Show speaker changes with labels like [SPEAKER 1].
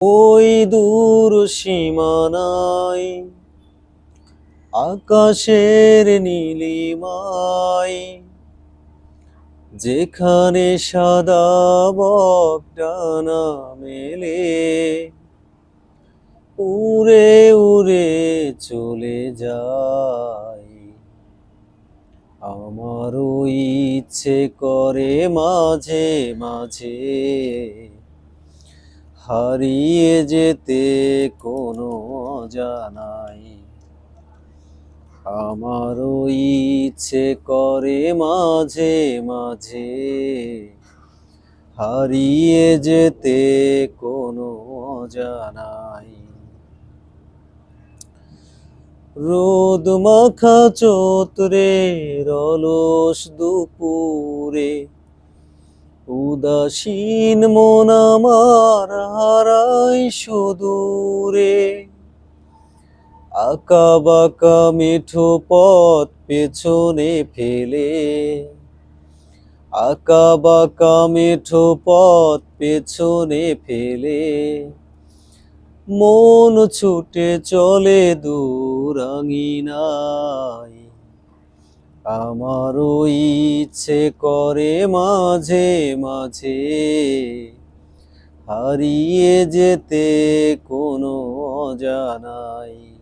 [SPEAKER 1] ওই দূর সীমানায়, আকাশের নীলিমায়, যেখানে সাদা বক ডানা মেলে উড়ে উড়ে চলে যায়। আমারও ইচ্ছে করে মাঝে মাঝে হারিয়ে যেতে কোনো জানাই আমারও ইচ্ছে করে মাঝে মাঝে হারিয়ে যেতে কোনো জানাই রোদ মাখা চোতরে রলস দুপুরে উদাসীন মন আমার হারাই সুদূরে। আঁকা বাঁকা মিঠো পথ পেছনে ফেলে। আঁকা বাঁকা মিঠো পথ পেছনে ফেলে। মন ছুটে চলে দূরাঙ্গিনায়। আমারও ইচ্ছে করে মাঝে মাঝে হারিয়ে যেতে কোনো অজানাই।